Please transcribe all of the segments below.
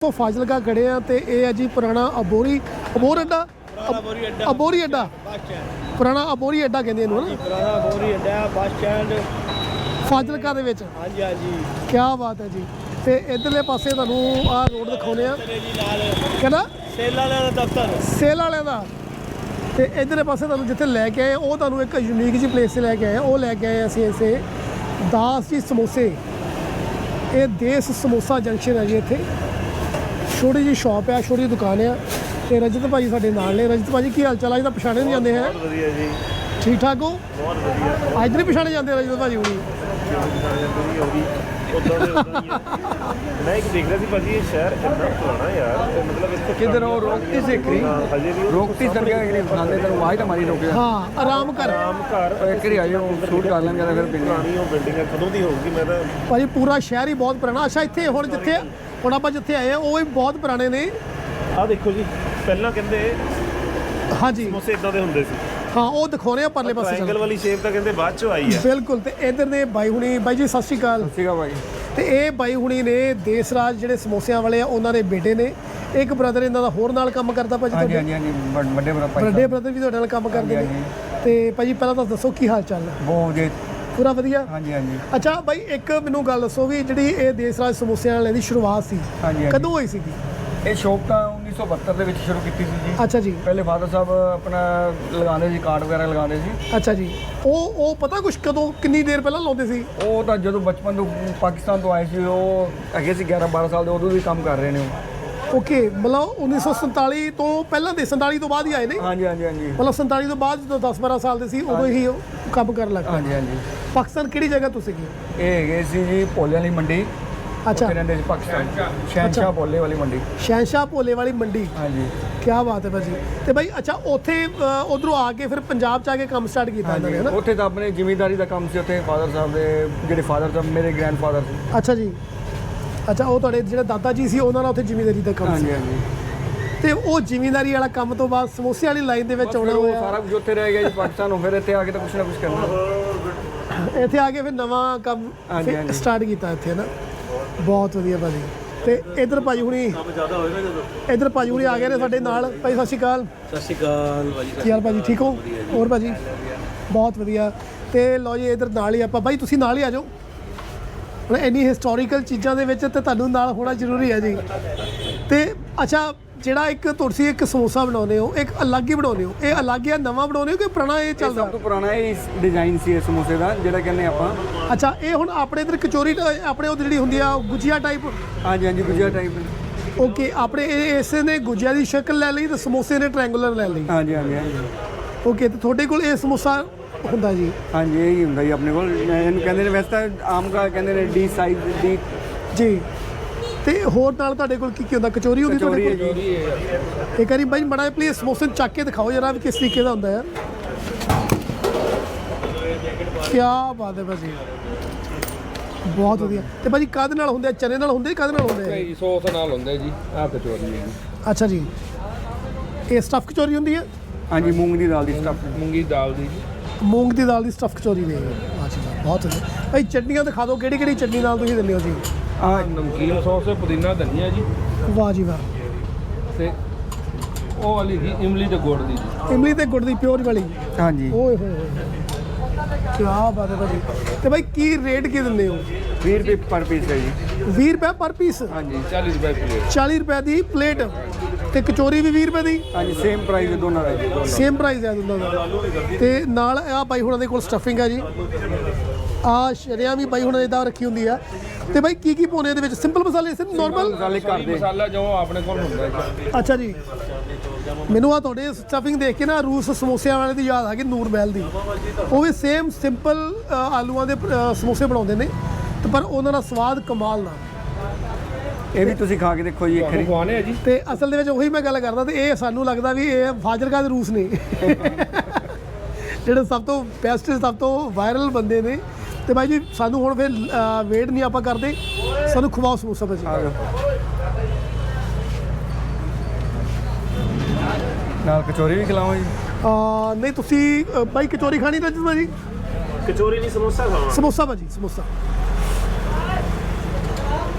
ਤੋਂ ਫਾਜ਼ਿਲਕਾ ਖੜੇ ਆ ਤੇ ਇਹ ਹੈ ਜੀ ਪੁਰਾਣਾ ਅਬੋਰੀ ਅਬੋਰ ਅੱਡਾ? ਪੁਰਾਣਾ ਬੋਰੀ ਅੱਡਾ। ਅਬੋਰੀ ਅੱਡਾ? Bus stand. ਪੁਰਾਣਾ ਅਬੋਰੀ ਅੱਡਾ ਕਹਿੰਦੇ ਇਹਨੂੰ ਨਾ ਪੁਰਾਣਾ ਬੋਰੀ ਅੱਡਾ ਬੱਸ ਸਟੈਂਡ। ਫਾਜ਼ਿਲਕਾ ਦੇ ਵਿੱਚ? ਹਾਂਜੀ ਹਾਂਜੀ। ਕੀ ਬਾਤ ਹੈ ਜੀ। ਤੇ ਇਧਰਲੇ ਪਾਸੇ ਤੁਹਾਨੂੰ ਆਹ ਰੋਡ ਦਿਖਾਉਨੇ ਆ। ਜੀ ਕਹਿੰਦਾ? ਸੇਲਾ ਵਾਲਿਆਂ ਦਾ ਦਫ਼ਤਰ। ਸੇਲ ਵਾਲਿਆਂ ਦਾ। ਤੇ ਇਧਰਲੇ ਪਾਸੇ ਤੁਹਾਨੂੰ ਜਿੱਥੇ ਲੈ ਕੇ ਆਏ ਉਹ ਤੁਹਾਨੂੰ ਇੱਕ ਯੂਨੀਕ ਜਿਹੀ ਪਲੇਸ ਤੇ ਲੈ ਕੇ ਆਏ। ਆ। ਉਹ ਲੈ ਕੇ ਆਏ ਅਸੀਂ ਇਸੇ ਦਾਸ ਜੀ ਸਮੋਸੇ। ਇਹ ਦੇਸ ਸਮੋਸਾ ਜੰਕਸ਼ਨ ਹੈ ਜੀ ਇੱਥੇ। ਛੋਟੀ ਜੀ ਸ਼ਾਪ ਹੈ ਛੋਟੀ ਦੁਕਾਨ ਹੈ ਤੇ ਰਜਤ ਭਾਈ ਸਾਡੇ ਨਾਲ ਨੇ। ਰਜਤ ਭਾਜੀ ਕੀ ਹਾਲ ਚਾਲ ਹੈ ਇਹਦਾ ਪਛਾਣੇ ਨਹੀਂ ਜਾਂਦੇ ਹੈ? ਬਹੁਤ ਵਧੀਆ ਜੀ। ਠੀਕ ਠਾਕ ਹੋ? ਬਹੁਤ ਵਧੀਆ। ਅੱਜ ਨਹੀਂ ਪਛਾਣੇ ਜਾਂਦੇ ਰਜਤ ਭਾਜੀ ਹੁਣੀ। ਮੈਂ ਇੱਕ ਦੇਖ ਰਿਹਾ ਸੀ ਭਾਜੀ ਇਹ ਸ਼ਹਿਰ ਇੰਨਾ ਪੁਰਾਣਾ ਯਾਰ ਮਤਲਬ ਇੱਥੇ ਕਿਧਰ ਉਹ ਰੋਕਤੀ ਸਿੱਖ ਰੋਕਤੀ ਦਰਗਾਹ ਜਿਹੜੀ ਬਣਾਉਂਦੇ ਤੈਨੂੰ ਆਵਾਜ਼ ਤਾਂ ਮਾਰੀ ਰੋਕਿਆ ਹਾਂ ਆਰਾਮ ਕਰ। ਆਮ ਘਰ ਪਰ ਇੱਕ ਵਾਰੀ ਆਏ ਸ਼ੂਟ ਕਰ ਲੈਂਗੇ ਤਾਂ ਪਿੰਡ ਪੁਰਾਣੀ ਉਹ ਬਿਲਡਿੰਗ ਕਦੋਂ ਦੀ ਹੋਊਗੀ ਮੈਂ ਤਾਂ ਭਾਜੀ ਪੂਰਾ ਸ਼ਹਿਰ ਹੀ ਬਹੁਤ ਪੁਰਾਣਾ। ਅੱਛਾ ਇੱਥੇ ਹੁਣ ਜਿੱਥੇ ਹੁਣ ਆਪਾਂ ਜਿੱਥੇ ਆਏ ਆ ਉਹ ਵੀ ਬਹੁਤ ਪੁਰਾਣੇ ਨੇ। ਆ ਦੇਖੋ ਜੀ ਪਹਿਲਾਂ ਕਹਿੰਦੇ ਹਾਂਜੀ। ਸਮੋਸੇ ਇਦਾਂ ਦੇ ਹੁੰਦੇ ਸੀ। ਹਾਂ ਉਹ ਦਿਖਾਉਣੇ ਆ ਪਰਲੇ ਪਾਸੇ ਟ੍ਰਾਇੰਗਲ ਵਾਲੀ ਸ਼ੇਪ ਤਾਂ ਕਹਿੰਦੇ ਬਾਅਦ ਚੋਂ ਆਈ ਹੈ ਬਿਲਕੁਲ ਤੇ ਇਧਰ ਨੇ ਬਾਈ ਹੁਣੀ ਬਾਈ ਜੀ ਸਤਿ ਸ਼੍ਰੀ ਅਕਾਲ। ਸਤਿ ਸ਼੍ਰੀ ਅਕਾਲ ਬਾਈ। ਤੇ ਇਹ ਬਾਈ ਹੁਣੀ ਨੇ ਦੇਸ ਰਾਜ ਜਿਹੜੇ ਸਮੋਸਿਆਂ ਵਾਲੇ ਆ ਉਹਨਾਂ ਦੇ ਬੇਟੇ ਨੇ। ਇੱਕ ਬ੍ਰਦਰ ਇਹਨਾਂ ਦਾ ਹੋਰ ਨਾਲ ਕੰਮ ਕਰਦਾ ਭਾਜੀ ਹਾਂਜੀ ਹਾਂਜੀ ਵੱਡੇ ਬ੍ਰਦਰ ਵੱਡੇ ਬ੍ਰਦਰ ਵੀ ਤੁਹਾਡੇ ਨਾਲ ਕੰਮ ਕਰਦੇ ਨੇ। ਤੇ ਭਾਜੀ ਪਹਿਲਾਂ ਤਾਂ ਦੱਸੋ ਕੀ ਹਾਲ ਚਾਲ ਹੈ ਬਹੁਤ ਵਧੀਆ ਪੂਰਾ ਵਧੀਆ? ਹਾਂਜੀ ਹਾਂਜੀ। ਅੱਛਾ ਬਾਈ ਇੱਕ ਮੈਨੂੰ ਗੱਲ ਦੱਸੋ ਵੀ ਜਿਹੜੀ ਇਹ ਦੇਸ਼ ਰਾਜ ਸਮੋਸਿਆਂ ਵਾਲੇ ਦੀ ਸ਼ੁਰੂਆਤ ਸੀ ਕਦੋਂ ਹੋਈ ਸੀਗੀ? ਇਹ ਸ਼ੌਪ ਤਾਂ 1972 ਦੇ ਵਿੱਚ ਸ਼ੁਰੂ ਕੀਤੀ ਸੀ ਜੀ। ਅੱਛਾ ਜੀ। ਪਹਿਲੇ ਫਾਦਰ ਸਾਹਿਬ ਆਪਣਾ ਲਗਾਉਂਦੇ ਸੀ ਕਾਰਡ ਵਗੈਰਾ ਲਗਾਉਂਦੇ ਸੀ। ਅੱਛਾ ਜੀ। ਉਹ ਉਹ ਪਤਾ ਕੁਛ ਕਦੋਂ ਕਿੰਨੀ ਦੇਰ ਪਹਿਲਾਂ ਲਾਉਂਦੇ ਸੀ? ਉਹ ਤਾਂ ਜਦੋਂ ਬਚਪਨ ਤੋਂ ਪਾਕਿਸਤਾਨ ਤੋਂ ਆਏ ਸੀ ਉਹ ਹੈਗੇ ਸੀ 11 12 ਸਾਲ ਦੇ ਉਦੋਂ ਵੀ ਕੰਮ ਕਰ ਰਹੇ ਨੇ ਉਹ। ਓਕੇ ਮਤਲਬ 1947 ਤੋਂ ਪਹਿਲਾਂ ਦੇ 47 ਤੋਂ ਬਾਅਦ ਹੀ ਆਏ ਨੇ? ਹਾਂਜੀ ਹਾਂਜੀ ਹਾਂਜੀ। ਮਤਲਬ 47 ਤੋਂ ਬਾਅਦ ਜਦੋਂ 10 12 ਸਾਲ ਦੇ ਸੀ ਉਦੋਂ ਹੀ ਉਹ ਕੰਮ ਕਰਨ ਲੱਗ ਪਏ ਹਾਂਜੀ ਹਾਂਜੀ। ਪਾਕਿਸਤਾਨ ਕਿਹੜੀ ਜਗ੍ਹਾ ਤੋਂ ਸੀਗੀ? ਇਹ ਹੈਗੇ ਸੀ ਜੀ ਭੋਲੇ ਵਾਲੀ ਮੰਡੀ। ਅੱਛਾ। ਉੱਥੇ ਰਹਿੰਦੇ ਸੀ ਪਾਕਿਸਤਾਨ। ਸ਼ਹਿਨਸ਼ਾਹ। ਭੋਲੇ ਵਾਲੀ ਮੰਡੀ। ਸ਼ਹਿਨਸ਼ਾਹ ਭੋਲੇ ਵਾਲੀ ਮੰਡੀ। ਹਾਂਜੀ। ਕੀ ਬਾਤ ਹੈ ਭਾਜੀ। ਤੇ ਭਾਈ ਅੱਛਾ ਉੱਥੇ ਉਧਰੋਂ ਆ ਕੇ ਫਿਰ ਪੰਜਾਬ ਚ ਆ ਕੇ ਕੰਮ ਸਟਾਰਟ ਕੀਤਾ ਇਹਨਾਂ ਨੇ ਹਨਾ ਉੱਥੇ ਤਾਂ ਆਪਣੇ ਜ਼ਿਮੀਂਦਾਰੀ ਦਾ ਕੰਮ ਸੀ ਉੱਥੇ ਫਾਦਰ ਸਾਹਿਬ ਦੇ ਜਿਹੜੇ ਫਾਦਰ ਸਾਹਿਬ ਮੇਰੇ ਗ੍ਰੈਂਡਫਾਦਰ ਸੀ। ਅੱਛਾ ਜੀ। ਅੱਛਾ ਉਹ ਤੁਹਾਡੇ ਜਿਹੜੇ ਦਾਦਾ ਜੀ ਸੀ ਉਹਨਾਂ ਨਾਲ ਉੱਥੇ ਜ਼ਿਮੀਂਦਾਰੀ ਦਾ ਕੰਮ ਸੀ। ਹਾਂਜੀ ਹਾਂਜੀ। ਤੇ ਉਹ ਜ਼ਿਮੀਂਦਾਰੀ ਵਾਲਾ ਕੰਮ ਤੋਂ ਬਾਅਦ ਸਮੋਸੇ ਵਾਲੀ ਲਾਈਨ ਦੇ ਵਿੱਚ ਆਉਣਾ ਉਹ ਹੋਇਆ। ਸਾਰਾ ਕੁਝ ਉੱਥੇ ਰਹਿ ਗਿਆ ਜੀ ਪਾਕਿਸਤਾਨ ਨੂੰ ਫਿਰ ਇੱਥੇ ਆ ਕੇ ਤਾਂ ਕੁਛ ਨਾ ਕੁਛ ਕਰਨਾ। ਇੱਥੇ ਆ ਕੇ ਫਿਰ ਨਵਾਂ ਕੰਮ ਹਾਂਜੀ, ਹਾਂਜੀ। ਸਟਾਰਟ ਕੀਤਾ ਇੱਥੇ ਨਾ ਬਹੁਤ ਵਧੀਆ ਭਾਜੀ। ਤੇ ਇਧਰ ਭਾਜੀ ਹੁਣੀ ਜ਼ਿਆਦਾ ਹੋਏਗਾ ਜਦੋਂ। ਇਧਰ ਭਾਜੀ ਹੁਣੀ ਆ ਗਏ ਨੇ ਸਾਡੇ ਨਾਲ। ਭਾਈ ਸਤਿ ਸ਼੍ਰੀ ਅਕਾਲ। ਸਤਿ ਸ਼੍ਰੀ ਅਕਾਲ ਭਾਜੀ ਕੀ ਹਾਲ ਭਾਜੀ ਠੀਕ ਹੋ? ਹੋਰ ਭਾਜੀ? ਬਹੁਤ ਵਧੀਆ। ਤੇ ਲਓ ਜੀ ਇਧਰ ਨਾਲ ਹੀ ਆਪਾਂ ਭਾਈ ਤੁਸੀਂ ਨਾਲ ਹੀ ਆ ਜਾਓ। ਹੁਣ ਇੰਨੀ ਹਿਸਟੋਰੀਕਲ ਚੀਜ਼ਾਂ ਦੇ ਵਿੱਚ ਤੇ ਤੁਹਾਨੂੰ ਨਾਲ ਹੋਣਾ ਜ਼ਰੂਰੀ ਹੈ ਜੀ। ਤੇ ਅੱਛਾ ਜਿਹੜਾ ਇੱਕ ਤੁਸੀਂ ਇੱਕ ਸਮੋਸਾ ਬਣਾਉਂਦੇ ਹੋ ਇੱਕ ਅਲੱਗ ਹੀ ਬਣਾਉਂਦੇ ਹੋ ਇਹ ਅਲੱਗ ਜਾਂ ਨਵਾਂ ਬਣਾਉਂਦੇ ਹੋ ਕਿ ਪੁਰਾਣਾ ਇਹ ਚੱਲਦਾ? ਸਭ ਤੋਂ ਪੁਰਾਣਾ ਇਹ ਡਿਜ਼ਾਈਨ ਸੀ ਇਹ ਸਮੋਸੇ ਦਾ ਜਿਹੜਾ ਕਹਿੰਦੇ ਆਪਾਂ। ਅੱਛਾ ਇਹ ਹੁਣ ਆਪਣੇ ਇਧਰ ਕਚੋਰੀ ਆਪਣੇ ਉਹ ਜਿਹੜੀ ਹੁੰਦੀ ਆ ਗੁਜੀਆ ਟਾਈਪ ਹਾਂਜੀ ਹਾਂਜੀ ਗੁਜਰਾ ਟਾਈਪ ਓਕੇ ਆਪਣੇ ਇਹ ਇਸੇ ਨੇ ਗੁਜੀਆ ਦੀ ਸ਼ਕਲ ਲੈ ਲਈ ਤੇ ਸਮੋਸੇ ਨੇ ਟ੍ਰਾਇੰਗੂਲਰ ਲੈ ਲਈ। ਹਾਂਜੀ ਹਾਂਜੀ ਹਾਂਜੀ। ਓਕੇ ਤੇ ਤੁਹਾਡੇ ਕੋਲ ਇਹ ਸਮੋਸਾ ਹੁੰਦਾ ਜੀ? ਹਾਂਜੀ ਇਹ ਹੀ ਹੁੰਦਾ ਜੀ ਆਪਣੇ ਕੋਲ। ਇਹਨੂੰ ਕਹਿੰਦੇ ਨੇ ਵੈਸੇ ਤਾਂ ਆਮ ਕਾ ਕਹਿੰਦੇ ਨੇ ਡੀ ਸਾਈਜ਼ ਦੀ ਜੀ। ਤੇ ਹੋਰ ਨਾਲ ਤੁਹਾਡੇ ਕੋਲ ਕੀ ਕੀ ਹੁੰਦਾ? ਕਚੋਰੀ ਹੁੰਦੀ ਕਚੋਰੀ ਹੈ ਤੁਹਾਡੇ ਜੀ ਕੋਲ ਇੱਕ ਵਾਰੀ ਬਾਈ ਮੜਾ ਪਲੀਜ਼ ਸਮੋਸੇ ਨੂੰ ਚੱਕ ਕੇ ਦਿਖਾਓ ਜਰਾ ਵੀ ਕਿਸ ਤਰੀਕੇ ਦਾ ਹੁੰਦਾ ਯਾਰ। ਕੀ ਬਾਤ ਹੈ ਭਾਜੀ। ਬਹੁਤ ਵਧੀਆ। ਤੇ ਭਾਜੀ ਕਾਹਦੇ ਨਾਲ ਹੁੰਦੇ ਆ? ਚਨੇ ਨਾਲ ਹੁੰਦੇ ਕਾਹਦੇ ਨਾਲ ਹੁੰਦੇ ਆ ਜੀ ਸੌਸ ਨਾਲ ਹੁੰਦੇ ਜੀ ਆਹ ਕਚੋਰੀ ਹੈ ਜੀ। ਅੱਛਾ ਜੀ। ਇਹ ਸਟਫ ਕਚੋਰੀ ਹੁੰਦੀ ਹੈ? ਹਾਂਜੀ ਮੂੰਗ ਦੀ ਦਾਲ ਦੀ ਸਟਫ ਮੂੰਗੀ ਦਾਲ ਦੀ ਜੀ। ਮੂੰਗ ਦੀ ਦਾਲ ਦੀ ਸਟਫ ਕਚੋਰੀ ਦੇ ਅੱਛਾ ਜੀ ਬਹੁਤ ਵਧੀਆ। ਭਾਈ ਚਟਨੀਆਂ ਦਿਖਾ ਦਿਓ ਕਿਹੜੀ ਕਿਹੜੀ ਚਟਨੀ ਨਾਲ ਤੁਸੀਂ ਦਿੰਦੇ ਹੋ ਜੀ? ਆ ਨਮਕੀਨ ਸੌਸ ਹੈ ਪੁਦੀਨਾ ਧਨੀਆ ਜੀ। ਵਾਹ ਜੀ ਵਾਹ। ਤੇ ਉਹ ਵਾਲੀ ਜੀ ਇਮਲੀ ਤੇ ਗੁੜ ਦੀ ਜੀ। ਇਮਲੀ ਤੇ ਗੁੜ ਦੀ ਪਿਓਰ ਵਾਲੀ। ਹਾਂਜੀ। ਓਏ ਹੋਏ ਹੋਏ। ਕੀ ਬਾਤ ਹੈ ਭਾਜੀ। ਤੇ ਭਾਈ ਕੀ ਰੇਟ ਕੀ ਦਿੰਦੇ ਹੋ? 20 ਰੁਪਏ ਪਰ ਪੀਸ ਹੈ ਜੀ। 20 ਰੁਪਏ ਪਰ ਪੀਸ? ਹਾਂਜੀ 40 ਰੁਪਏ ਪਲੇਟ। 40 ਰੁਪਏ ਦੀ ਪਲੇਟ। ਤੇ ਕਚੋਰੀ ਵੀ 20 ਰੁਪਏ ਦੀ? ਹਾਂਜੀ ਸੇਮ ਪ੍ਰਾਈਸ ਹੈ ਦੋਨਾਂ ਦਾ ਜੀ ਸੇਮ ਪ੍ਰਾਈਸ ਹੈ ਦੋਨਾਂ ਦਾ। ਤੇ ਨਾਲ ਆ ਬਾਈ ਹੁਣਾਂ ਦੇ ਕੋਲ ਸਟਫਿੰਗ ਹੈ ਜੀ। ਆ ਸ਼ਰਿਆਂ ਵੀ ਬਾਈ ਹੁਣਾਂ ਦੇ ਦਾ ਰੱਖੀ ਹੁੰਦੀ ਆ। ਤੇ ਬਾਈ ਕੀ ਕੀ ਪਾਉਣੇ ਇਹਦੇ ਵਿੱਚ? ਸਿੰਪਲ ਮਸਾਲੇ ਸਿਰ ਨਾਰਮਲ ਮਸਾਲੇ ਘਰ ਦੇ। ਮਸਾਲਾ ਜੋ ਆਪਣੇ ਕੋਲ ਹੁੰਦਾ ਜੀ। ਅੱਛਾ ਜੀ। ਮੈਨੂੰ ਆ ਤੁਹਾਡੇ ਸਟਫਿੰਗ ਦੇਖ ਕੇ ਨਾ ਰੂਸ ਸਮੋਸਿਆਂ ਵਾਲੇ ਦੀ ਯਾਦ ਆ ਗਈ ਨੂਰ ਮਹਿਲ ਦੀ। ਉਹ ਵੀ ਸੇਮ ਸਿੰਪਲ ਆਲੂਆਂ ਦੇ ਸਮੋਸੇ ਬਣਾਉਂਦੇ ਨੇ। ਤੇ ਪਰ ਉਹਨਾਂ ਦਾ ਸਵਾਦ ਕਮਾਲ ਦਾ ਇਹ ਵੀ ਤੁਸੀਂ ਖਾ ਕੇ ਦੇਖੋ ਜੀ ਇੱਕ ਵਾਰੀ। ਖਵਾਣੇ ਆ ਜੀ। ਤੇ ਅਸਲ ਦੇ ਵਿੱਚ ਉਹੀ ਮੈਂ ਗੱਲ ਕਰਦਾ ਤੇ ਇਹ ਸਾਨੂੰ ਲੱਗਦਾ ਵੀ ਇਹ ਫਾਜ਼ਿਲਕਾ ਦੇ ਰੂਸ ਨੇ। ਜਿਹੜੇ ਸਭ ਤੋਂ ਬੈਸਟ ਸਭ ਤੋਂ ਵਾਇਰਲ ਬੰਦੇ ਨੇ। ਤੇ ਬਾਈ ਜੀ ਸਾਨੂੰ ਹੁਣ ਫਿਰ ਵੇਟ ਨਹੀਂ ਆਪਾਂ ਕਰਦੇ। ਸਾਨੂੰ ਖਵਾਓ ਸਮੋਸਾ ਭਾਜੀ। ਆ ਨਾਲ ਕਚੋਰੀ ਵੀ ਖਿਲਾਵਾਂ ਜੀ। ਅਹ, ਨਹੀਂ ਤੁਸੀਂ ਬਾਈ ਕਚੋਰੀ ਖਾਣੀ ਤਾਂ ਜੀ ਕਚੋਰੀ ਨਹੀਂ ਸਮੋਸਾ ਖਾਵਾਂ ਸਮੋਸਾ ਭਾਜੀ ਸਮੋਸਾ।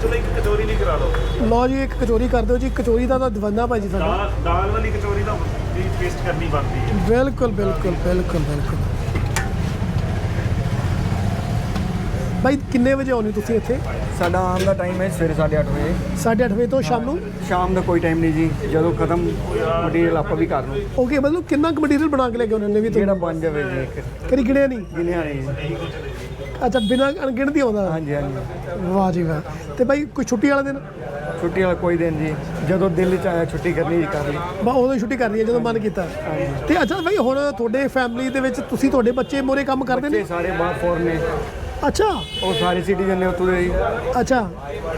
ਚਲੋ ਇੱਕ ਕਚੋਰੀ ਵੀ ਕਰਾ ਲਓ। ਲਓ ਜੀ ਇੱਕ ਕਚੋਰੀ ਕਰ ਦਿਓ ਜੀ। ਕਚੋਰੀ ਦਾ ਤਾਂ ਦੀਵਾਨਾ ਭਾਈ ਜੀ ਸਾਡਾ। ਦਾਲ ਦਾਲ ਵਾਲੀ ਕਚੋਰੀ ਦਾ ਵੀ ਟੇਸਟ ਕਰਨੀ ਬਣਦੀ ਹੈ। ਬਿਲਕੁਲ ਬਿਲਕੁਲ ਬਿਲਕੁਲ ਬਿਲਕੁਲ। ਭਾਈ ਕਿੰਨੇ ਵਜੇ ਆਉਣੀ ਤੁਸੀਂ ਇੱਥੇ? ਸਾਡਾ ਆਉਣ ਦਾ ਟਾਈਮ ਹੈ ਸਵੇਰੇ 8:30 ਵਜੇ। 8:30 ਵਜੇ ਤੋਂ ਸ਼ਾਮ ਨੂੰ? ਸ਼ਾਮ ਦਾ ਕੋਈ ਟਾਈਮ ਨਹੀਂ ਜੀ। ਜਦੋਂ ਖਤਮ ਮਟੀਰੀਅਲ ਆਪਾਂ ਵੀ ਕਰ ਲਓ ਓਕੇ ਮਤਲਬ ਕਿੰਨਾ ਕੁ ਮਟੀਰੀਅਲ ਬਣਾ ਕੇ ਲੈ ਕੇ ਉਹਨਾਂ ਨੇ ਵੀ ਜਿਹੜਾ ਤੁਹਾਨੂੰ ਬਣ ਜਾਵੇ ਜੀ ਇੱਕ। ਕਰੀ ਗਿਣਿਆ ਨਹੀਂ? ਗਿਣਿਆ ਨਹੀਂ ਜੀ। ਅੱਛਾ ਬਿਨਾਂ ਅਣਗਿਣਤੀ ਆਉਂਦਾ? ਹਾਂਜੀ ਹਾਂਜੀ। ਵਾਹ ਜੀ ਵਾਹ। ਤੇ ਭਾਈ ਕੋਈ ਛੁੱਟੀ ਵਾਲਾ ਦਿਨ? ਛੁੱਟੀ ਵਾਲਾ ਕੋਈ ਦਿਨ ਜੀ ਜਦੋਂ ਦਿਲ ਚ ਆਇਆ ਛੁੱਟੀ ਕਰਨੀ ਜੀ ਕਰ ਲਈ। ਬਾ ਉਦੋਂ ਹੀ ਛੁੱਟੀ ਕਰਨੀ ਹੈ ਜਦੋਂ ਮਨ ਕੀਤਾ। ਤੇ ਅੱਛਾ ਭਾਈ ਹੁਣ ਤੁਹਾਡੇ ਫੈਮਿਲੀ ਦੇ ਵਿੱਚ ਤੁਸੀਂ ਤੁਹਾਡੇ ਬੱਚੇ ਮੋਰੇ ਕੰਮ ਕਰਦੇ ਬੱਚੇ ਨੇ ਸਾਰੇ ਬਾਹਰ ਫੋਰਨ ਨੇ। ਅੱਛਾ। ਉਹ ਸਾਰੇ ਸਿਟੀਜ਼ਨ ਨੇ ਉੱਥੋਂ ਦੇ ਜੀ। ਅੱਛਾ।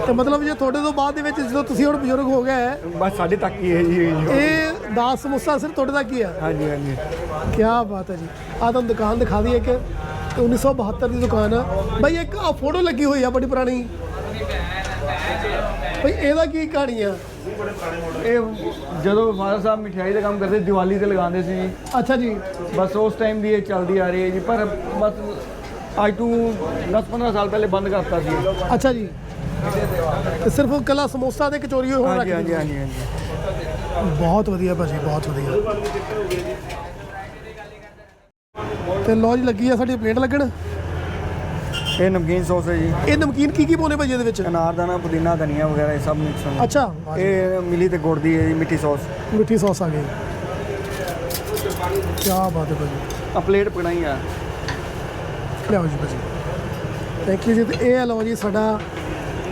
ਤੇ ਮਤਲਬ ਜੇ ਤੁਹਾਡੇ ਤੋਂ ਬਾਅਦ ਦੇ ਵਿੱਚ ਜਦੋਂ ਤੁਸੀਂ ਹੁਣ ਬਜ਼ੁਰਗ ਹੋ ਗਏ ਹੈ ਬਸ ਸਾਡੇ ਤੱਕ ਹੀ ਹੈ ਜੀ ਇਹ 10 ਸਮੋਸਾ ਸਿਰਫ ਤੁਹਾਡੇ ਤੱਕ ਹੀ ਆ? ਹਾਂਜੀ ਹਾਂਜੀ। ਕੀ ਬਾਤ ਹੈ ਜੀ। ਆ ਤੁਹਾਨੂੰ ਦੁਕਾਨ ਦਿਖਾ ਦਈਏ ਇੱਕ। 1972 ਦੀ ਦੁਕਾਨ ਆ। ਭਾਈ ਇੱਕ ਆ ਫੋਟੋ ਲੱਗੀ ਹੋਈ ਆ ਬੜੀ ਪੁਰਾਣੀ। ਭਾਈ ਇਹਦਾ ਕੀ ਕਹਾਣੀ ਆ? ਇਹ ਜਦੋਂ ਫਾਦਰ ਸਾਹਿਬ ਮਠਿਆਈ ਦਾ ਕੰਮ ਕਰਦੇ ਦੀਵਾਲੀ ਤੇ ਲਗਾਉਂਦੇ ਸੀ ਅੱਛਾ ਜੀ। ਬਸ ਉਸ ਟਾਈਮ ਦੀ ਇਹ ਚੱਲਦੀ ਆ ਰਹੀ ਹੈ ਜੀ ਪਰ ਬਸ ਅੱਜ ਤੋਂ 10-15 ਸਾਲ ਪਹਿਲੇ ਬੰਦ ਕਰਤਾ ਸੀ। ਅੱਛਾ ਜੀ। ਤੇ ਸਿਰਫ ਕੱਲਾ ਸਮੋਸਾ ਤੇ ਕਚੋਰੀ ਹੁਣ ਹਾਂਜੀ ਰੱਖੀ ਹਾਂਜੀ ਹਾਂਜੀ ਹਾਂਜੀ। ਬਹੁਤ ਵਧੀਆ ਭਾਜੀ ਬਹੁਤ ਵਧੀਆ। ਤੇ ਲੋ ਜੀ ਲੱਗੀ ਆ ਸਾਡੀ ਪਲੇਟ ਲੱਗਣ। ਇਹ ਨਮਕੀਨ ਸੌਸ ਹੈ ਜੀ। ਇਹ ਨਮਕੀਨ ਕੀ ਕੀ ਪਾਉਣੇ ਭਾਜੀ ਇਹਦੇ ਵਿੱਚ? ਅਨਾਰਦਾਨਾ ਪੁਦੀਨਾ ਧਨੀਆ ਵਗੈਰਾ ਇਹ ਸਭ ਮਿਕਸ ਹੁੰਦਾ ਅੱਛਾ। ਇਹ ਮਿਲੀ ਤੇ ਗੁੜ ਦੀ ਹੈ ਜੀ ਮਿੱਠੀ ਸੌਸ। ਮਿੱਠੀ ਸੌਸ ਆ ਗਈ। ਕੀ ਬਾਤ ਹੈ ਭਾਜੀ ਆ ਪਲੇਟ ਪਕੜਾਈ ਆ। ਲਿਆਓ ਜੀ ਭਾਜੀ ਥੈਂਕ ਯੂ ਜੀ। ਤੇ ਇਹ ਲਓ ਜੀ ਸਾਡਾ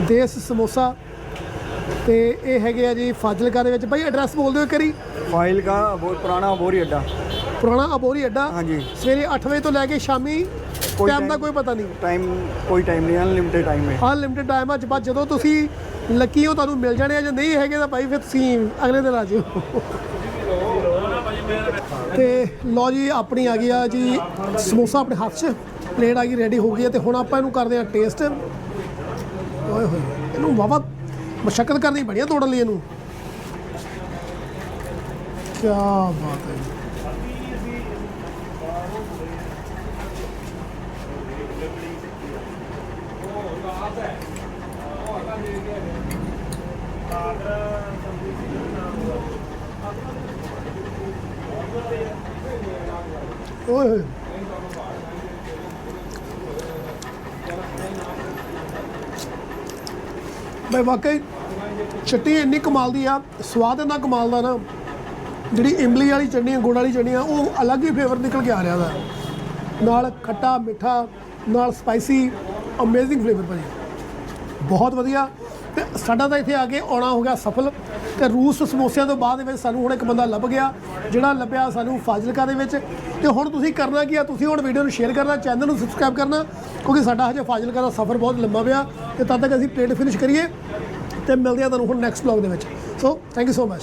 ਦੇਸ ਸਮੋਸਾ। ਤੇ ਇਹ ਹੈਗੇ ਆ ਜੀ ਫਾਜ਼ਿਲਕਾ ਦੇ ਵਿੱਚ। ਭਾਈ ਐਡਰੈਸ ਬੋਲ ਦਿਓ ਇੱਕ ਵਾਰੀ। ਫਾਈਲ ਕਾ ਬਹੁਤ ਪੁਰਾਣਾ ਬੋਰੀ ਅੱਡਾ ਪੁਰਾਣਾ ਅਬੋਰੀ ਅੱਡਾ। ਹਾਂਜੀ। ਸਵੇਰੇ 8 ਵਜੇ ਤੋਂ ਲੈ ਕੇ ਸ਼ਾਮੀ ਟਾਈਮ ਦਾ ਕੋਈ ਪਤਾ ਨਹੀਂ। ਟਾਈਮ ਕੋਈ ਟਾਈਮ ਨਹੀਂ ਅਨਲਿਮਿਟਿਡ ਟਾਈਮ ਹੈ। ਅਨਲਿਮਿਟਡ ਟਾਈਮ ਆ। ਅੱਜ ਬਾਅਦ ਜਦੋਂ ਤੁਸੀਂ ਲੱਕੀ ਹੋ ਤੁਹਾਨੂੰ ਮਿਲ ਜਾਣੇ ਆ। ਜੇ ਨਹੀਂ ਹੈਗੇ ਤਾਂ ਭਾਈ ਫਿਰ ਤੁਸੀਂ ਅਗਲੇ ਦਿਨ ਆ ਜਿਓ। ਤੇ ਲਓ ਜੀ ਆਪਣੀ ਆ ਗਈ ਆ ਜੀ ਸਮੋਸਾ ਆਪਣੇ ਹੱਥ 'ਚ। ਪਲੇਟ ਆ ਗਈ ਰੈਡੀ ਹੋ ਗਈ ਹੈ ਤੇ ਹੁਣ ਆਪਾਂ ਇਹਨੂੰ ਕਰਦੇ ਆ ਟੇਸਟ ਓਏ ਹੋਏ ਇਹਨੂੰ ਵਾਵਾ ਮਸ਼ੱਕਤ ਕਰਨੀ ਬੜੀ ਆ ਤੋੜਨ ਲਈ ਇਹਨੂੰ। ਕੀ ਬਾਤ ਹੈ ਓਏ। ਹੋਏ ਵਾਕਈ ਚਟਨੀ ਇੰਨੀ ਕਮਾਲ ਦੀ ਆ, ਸਵਾਦ ਇੰਨਾ ਕਮਾਲ ਦਾ ਨਾ, ਜਿਹੜੀ ਇਮਲੀ ਵਾਲੀ ਚਟਨੀ, ਗੁੜ ਵਾਲੀ ਚਟਨੀ ਆ, ਉਹ ਅਲੱਗ ਹੀ ਫਲੇਵਰ ਨਿਕਲ ਕੇ ਆ ਰਿਹਾ ਦਾ ਨਾਲ ਖੱਟਾ, ਮਿੱਠਾ ਨਾਲ ਸਪਾਈਸੀ ਅਮੇਜ਼ਿੰਗ ਫਲੇਵਰ ਭਾਜੀ। ਬਹੁਤ ਵਧੀਆ। ਤੇ ਸਾਡਾ ਤਾਂ ਇੱਥੇ ਆ ਕੇ ਆਉਣਾ ਹੋ ਗਿਆ ਸਫਲ। ਤੇ ਰੂਸ ਸਮੋਸਿਆਂ ਤੋਂ ਬਾਅਦ ਵਿੱਚ ਸਾਨੂੰ ਹੁਣ ਇੱਕ ਬੰਦਾ ਲੱਭ ਗਿਆ, ਜਿਹੜਾ ਲੱਭਿਆ ਸਾਨੂੰ ਫਾਜ਼ਿਲਕਾ ਦੇ ਵਿੱਚ। ਤੇ ਹੁਣ ਤੁਸੀਂ ਕਰਨਾ ਕੀ ਆ, ਤੁਸੀਂ ਹੁਣ ਵੀਡੀਓ ਨੂੰ ਸ਼ੇਅਰ ਕਰਨਾ ਚੈਨਲ ਨੂੰ ਸਬਸਕ੍ਰਾਈਬ ਕਰਨਾ, ਕਿਉਂਕਿ ਸਾਡਾ ਹਜੇ ਫਾਜ਼ਿਲਕਾ ਦਾ ਸਫ਼ਰ ਬਹੁਤ ਲੰਬਾ ਪਿਆ। ਤੇ ਤਦ ਤੱਕ ਅਸੀਂ ਪਲੇਟ ਫਿਨਿਸ਼ ਕਰੀਏ। ਤੇ ਮਿਲਦੇ ਆ ਤੁਹਾਨੂੰ ਹੁਣ ਨੈਕਸਟ ਵਲੌਗ ਦੇ ਵਿੱਚ। So thank you so much